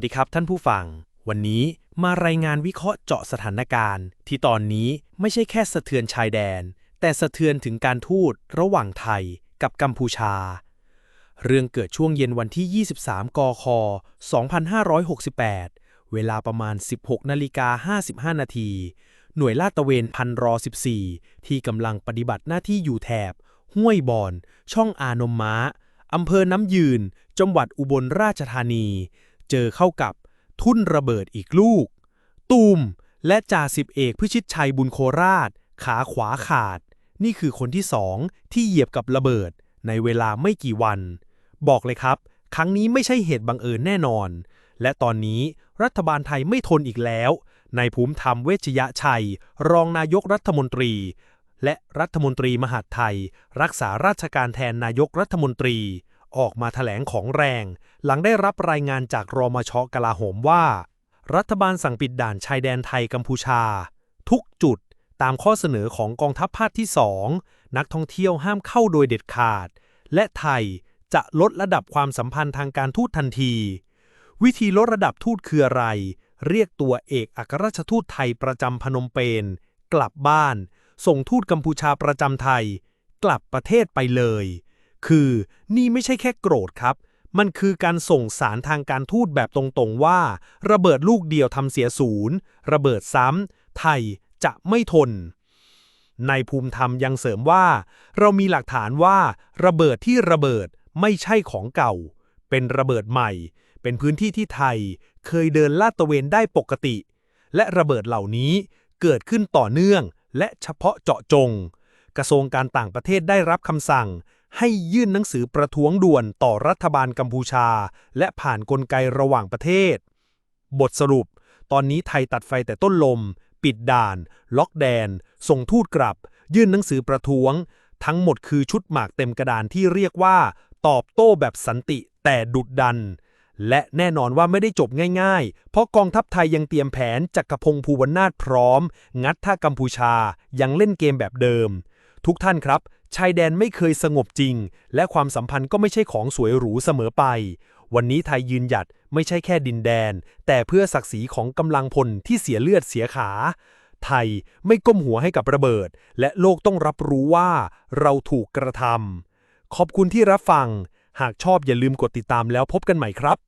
สวัสดีครับท่านผู้ฟัง วันนี้มารายงานวิเคราะห์เจาะสถานการณ์ ที่ตอนนี้ไม่ใช่แค่สะเทือนชายแดน แต่สะเทือนถึงการทูตระหว่างไทยกับกัมพูชา เรื่องเกิดช่วงเย็นวันที่ 23 กค 2568 เวลาประมาณ 16นาฬิกา55 นาที หน่วยลาดตระเวนพันรอ 14 ที่กำลังปฏิบัติหน้าที่อยู่แถบ ห้วยบอน ช่องอานมม้าอำเภอน้ำยืน จังหวัดอุบลราชธานี เจอเข้ากับทุ่นระเบิดอีกลูก ตูมและจ่าสิบเอกพิชิตชัยบุญโคราช ขาขวาขาด นี่คือคนที่สองที่เหยียบกับระเบิดในเวลาไม่กี่วัน บอกเลยครับ ครั้งนี้ไม่ใช่เหตุบังเอิญแน่นอน และตอนนี้รัฐบาลไทยไม่ทนอีกแล้วนายภูมิธรรมเวชยชัย รองนายกรัฐมนตรี และรัฐมนตรีมหาดไทย รักษาราชการแทนนายกรัฐมนตรี ออกมาแถลงของแรง หลังได้รับรายงานจากรมชกลาโหมว่า รัฐบาลสั่งปิดด่านชายแดนไทยกัมพูชา ทุกจุดตามข้อเสนอของกองทัพภาคที่ 2 นักท่องเที่ยวห้ามเข้าโดยเด็ดขาด และไทยจะลดระดับความสัมพันธ์ทางการทูตทันที วิธีลดระดับทูตคืออะไร เรียกตัวเอกอัครราชทูตไทยประจำพนมเปญกลับบ้าน ส่งทูตกัมพูชาประจำไทย กลับประเทศไปเลย คือนี่ไม่ใช่แค่โกรธครับ มันคือการส่งสารทางการทูตแบบตรงๆว่า ระเบิดลูกเดียวทำเสียศูนย์ระเบิดซ้ำไทยจะไม่ทน ในภูมิธรรมยังเสริมว่า เรามีหลักฐานว่า ระเบิดที่ระเบิดไม่ใช่ของเก่า เป็นระเบิดใหม่ เป็นพื้นที่ที่ไทย เคยเดินลาดตระเวนได้ปกติ และระเบิดเหล่านี้เกิดขึ้นต่อเนื่องและเฉพาะเจาะจง กระทรวงการต่างประเทศได้รับคำสั่ง ให้ยื่นหนังสือประท้วงด่วนต่อรัฐบาลกัมพูชา และผ่านกลไกระหว่างประเทศ บทสรุป ตอนนี้ไทยตัดไฟแต่ต้นลม ปิดด่าน ล็อกแดน ส่งทูตกลับ ยื่นหนังสือประท้วง ทั้งหมดคือชุดหมากเต็มกระดานที่เรียกว่า ตอบโต้แบบสันติแต่ดุดดัน และแน่นอนว่าไม่ได้จบง่ายๆ เพราะกองทัพไทยยังเตรียมแผนจักรพงศ์ภูวนาถพร้อม งัดถ้ากัมพูชายังเล่นเกมแบบเดิม ทุกท่านครับ ชายแดนไม่เคยสงบจริง และความสัมพันธ์ก็ไม่ใช่ของสวยหรูเสมอไป วันนี้ไทยยืนหยัดไม่ใช่แค่ดินแดน แต่เพื่อศักดิ์ศรีของกำลังพลที่เสียเลือดเสียขา ไทยไม่ก้มหัวให้กับระเบิด และโลกต้องรับรู้ว่าเราถูกกระทำขอบคุณที่รับฟัง หากชอบอย่าลืมกดติดตามแล้วพบกันใหม่ครับ